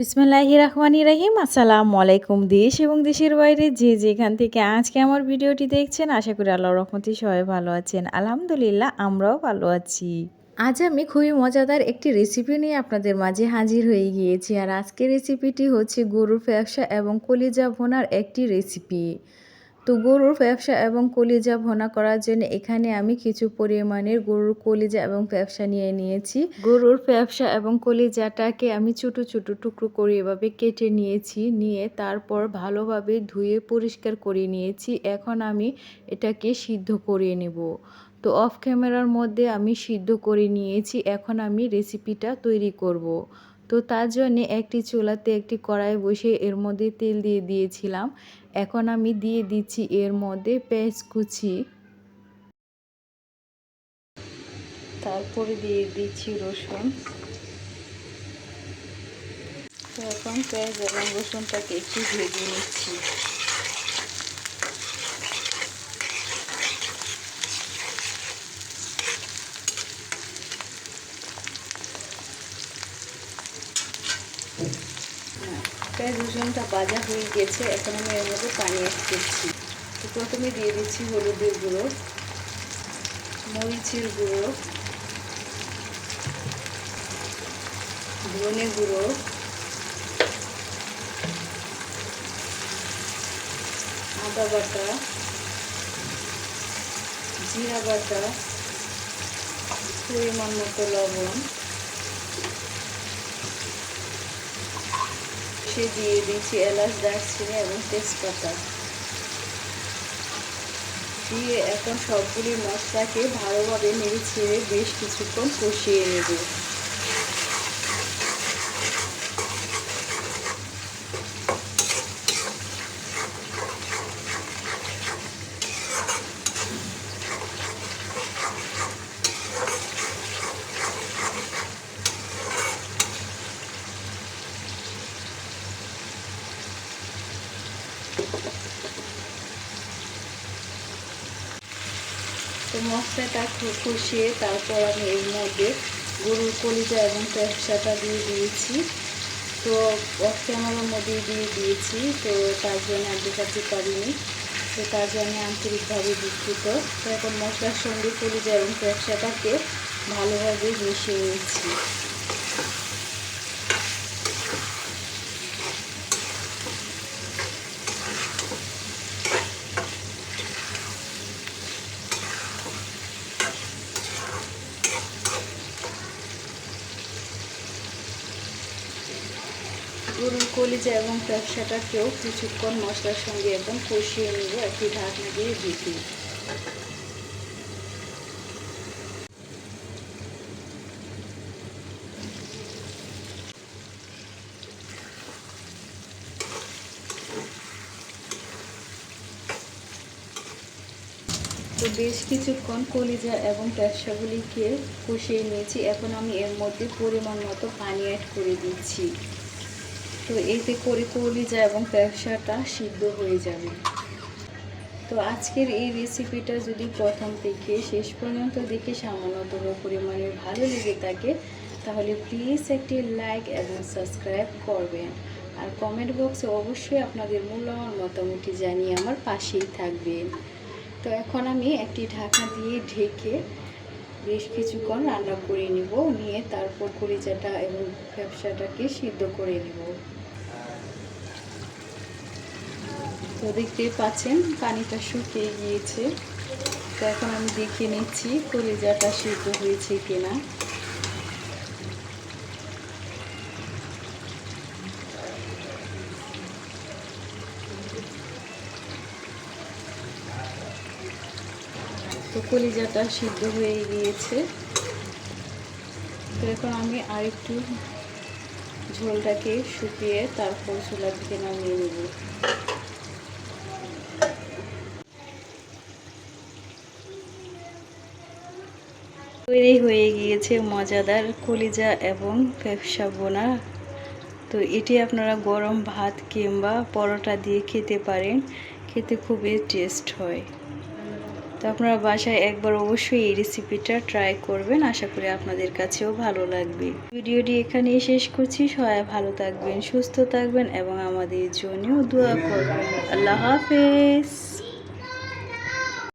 বিসমিল্লাহি রহমানি রহিম। আসসালামু আলাইকুম দেশ এবং দেশের বাইরে যে যেখান থেকে আজকে আমার ভিডিওটি দেখছেন, আশা করি আল্লাহ রহমতি সবাই ভালো আছেন। আলহামদুলিল্লাহ, আমরাও ভালো আছি। আজ আমি খুবই মজাদার একটি রেসিপি নিয়ে আপনাদের মাঝে হাজির হয়ে গিয়েছি। আর আজকের রেসিপিটি হচ্ছে গরুর ফ্যাকসা এবং কলিজা ভোনার একটি রেসিপি তো গরুর ব্যবসা এবং কলিজা ভোনা করার জন্য এখানে আমি কিছু পরিমাণের গরুর কলিজা এবং ব্যবসা নিয়ে নিয়েছি। গরুর ব্যবসা এবং কলিজাটাকে আমি ছোটো ছোটো টুকরো করে এভাবে কেটে নিয়েছি, নিয়ে তারপর ভালোভাবে ধুয়ে পরিষ্কার করে নিয়েছি। এখন আমি এটাকে সিদ্ধ করে নেব। তো অফ ক্যামেরার মধ্যে আমি সিদ্ধ করে নিয়েছি। এখন আমি রেসিপিটা তৈরি করব। তো তার জন্যে একটি চুলাতে একটি কড়াই বসে এর মধ্যে তেল দিয়ে দিয়েছিলাম। এখন আমি দিয়ে দিচ্ছি এর মধ্যে পেঁয়াজ কুচি। তারপরে দিয়ে দিচ্ছি রসুন। এখন পেঁয়াজ এবং রসুনটাকে একটু ভেজে নিচ্ছি। পেঁয়াজ রসুনটা ভাজা হয়ে গেছে, এখন আমি এর মধ্যে পানি অ্যাড করছি। তো প্রথমে দিয়ে দিচ্ছি হলুদের গুঁড়ো, মরিচের গুঁড়ো, ধনে গুঁড়ো, আদা বাটা, জিরা বাটা, পরিমাণ মতো লবণ সে দিয়ে দিয়েছি, এলাচ, দারচিনি এবং তেজপাতা। দিয়ে এখন সবগুলি মশলাকে ভালোভাবে নেড়ে ছেড়ে বেশ কিছুক্ষণ কষিয়ে নেব। মশলাটা কষিয়ে তারপর আমি এর মধ্যে গরুর কলিজা এবং পেঁচাটা দিয়ে দিয়েছি। তো অফ ক্যামেরার মধ্যে দিয়ে দিয়েছি, তো তার জন্য আর দেখাতে পারিনি তো তার জন্য আন্তরিকভাবে দুঃখিত। তো এখন মশলার সঙ্গে কলিজা এবং পেঁচাটাকে ভালোভাবে মিশিয়ে নিচ্ছি। গরুর কলিজা এবং ব্যবসাটাকেও কিছুক্ষণ মশলার সঙ্গে একদম কষিয়ে নেব, একটি ঢাকনা দিয়ে দিতে তো বেশ কিছুক্ষণ কলিজা এবং ব্যবসাগুলিকে কষিয়ে নিয়েছি। এখন আমি এর মধ্যে পরিমাণ মতো পানি অ্যাড করে দিচ্ছি। তো এতে করে কলিজা এবং ব্যবসাটা সিদ্ধ হয়ে যাবে। তো আজকের এই রেসিপিটা যদি প্রথম থেকে শেষ পর্যন্ত দেখে সামান্যতম পরিমাণে ভালো লেগে থাকে, তাহলে প্লিজ একটি লাইক এবং সাবস্ক্রাইব করবেন। আর কমেন্ট বক্সে অবশ্যই আপনাদের মূল্যবান মতামতটি জানিয়ে আমার পাশেই থাকবেন। তো এখন আমি একটি ঢাকা দিয়ে ঢেকে বেশ কিছুক্ষণ রান্না করে নিব, নিয়ে তারপর কলিজাটা এবং ব্যবসাটাকে সিদ্ধ করে নিব। তো দেখতেই পাচ্ছেন, পানিটা শুকিয়ে গিয়েছে। তো এখন আমি দেখে নিচ্ছি কলিজাটা সিদ্ধ হয়েছে কিনা। তো কলিজাটা সিদ্ধ হয়ে গিয়েছে। তো এখন আমি আরেকটু ঝোলটাকে শুকিয়ে তারপর চুলা থেকে নামিয়ে নেব। তৈরি হয়ে গিয়েছে মজাদার কলিজা এবং ব্যবসা বোনা। তো এটি আপনারা গরম ভাত কিংবা পরোটা দিয়ে খেতে পারেন, খেতে খুবই টেস্ট হয়। তো আপনারা বাসায় একবার অবশ্যই এই রেসিপিটা ট্রাই করবেন। আশা করি আপনাদের কাছেও ভালো লাগবে। ভিডিওটি এখানেই শেষ করছি। সবাই ভালো থাকবেন, সুস্থ থাকবেন এবং আমাদের জন্যও দোয়া করবেন। আল্লাহ হাফেজ।